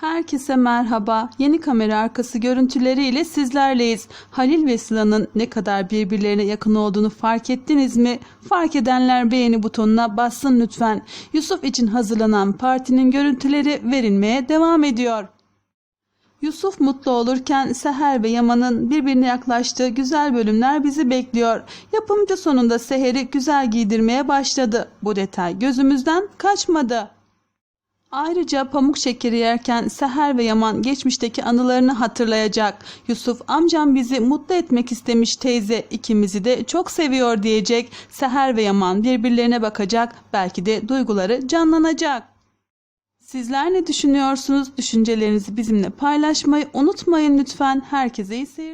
Herkese merhaba. Yeni kamera arkası görüntüleriyle sizlerleyiz. Halil ve Sıla'nın ne kadar birbirlerine yakın olduğunu fark ettiniz mi? Fark edenler beğeni butonuna bassın lütfen. Yusuf için hazırlanan partinin görüntüleri verilmeye devam ediyor. Yusuf mutlu olurken Seher ve Yaman'ın birbirine yaklaştığı güzel bölümler bizi bekliyor. Yapımcı sonunda Seher'i güzel giydirmeye başladı. Bu detay gözümüzden kaçmadı. Ayrıca pamuk şekeri yerken Seher ve Yaman geçmişteki anılarını hatırlayacak. Yusuf amcam bizi mutlu etmek istemiş teyze ikimizi de çok seviyor diyecek. Seher ve Yaman birbirlerine bakacak belki de duyguları canlanacak. Sizler ne düşünüyorsunuz? Düşüncelerinizi bizimle paylaşmayı unutmayın lütfen. Herkese iyi seyirler.